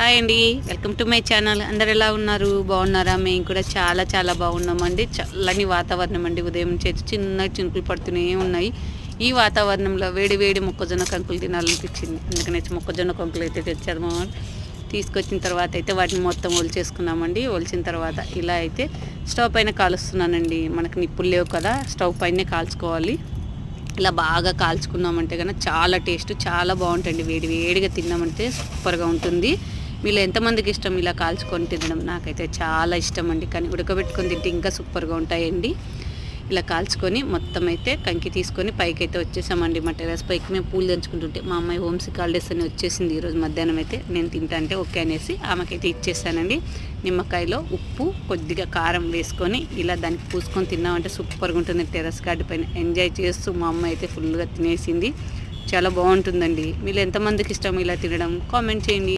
Hi అండి. Welcome to my channel. అందరు ఎలా ఉన్నారు? బాగున్నారా? మేము కూడా చాలా చాలా బాగున్నామండి. చల్లని వాతావరణం అండి. ఉదయం చేసి చిన్న చినుకులు పడుతూనే ఉన్నాయి. ఈ వాతావరణంలో వేడి వేడి మొక్కజొన్న కంకులు తినాలనిపించింది. అందుకని మొక్కజొన్న కంకులు అయితే తెచ్చారు మా తీసుకొచ్చిన తర్వాత అయితే వాటిని మొత్తం ఒలిచేసుకున్నామండి ఒలిచిన తర్వాత ఇలా అయితే స్టవ్ పైన కాలుస్తున్నానండి. మనకు నిప్పులు లేవు కదా స్టవ్ పైనే కాల్చుకోవాలి. ఇలా బాగా కాల్చుకున్నామంటే కనుక చాలా టేస్ట్ చాలా బాగుంటుంది వేడి వేడిగా తిన్నామంటే సూపర్గా ఉంటుంది. మీలో ఎంతమందికి ఇష్టం ఇలా కాల్చుకొని తినడం? నాకైతే చాలా ఇష్టం అండి కానీ ఉడకబెట్టుకొని తింటే ఇంకా సూపర్గా ఉంటాయండి. ఇలా కాల్చుకొని మొత్తం అయితే కంకి తీసుకొని పైకి అయితే వచ్చేసామండి మా టెరస్ పైకి. మేము పూలు తెంచుకుంటుంటే మా అమ్మాయి హోమ్ సిక్ హాలిడేస్ అని వచ్చేసింది ఈరోజు మధ్యాహ్నం అయితే. నేను తింటా అంటే ఓకే అనేసి ఆమెకైతే ఇచ్చేసానండి. నిమ్మకాయలో ఉప్పు కొద్దిగా కారం వేసుకొని ఇలా దానికి పూసుకొని తిన్నామంటే సూపర్గా ఉంటుంది టెరస్ గార్డు పైన. ఎంజాయ్ చేస్తూ మా అమ్మాయి అయితే ఫుల్గా తినేసింది. చాలా బాగుంటుందండి. మీరు ఎంతమందికి ఇష్టం ఇలా తినడం? కామెంట్ చేయండి.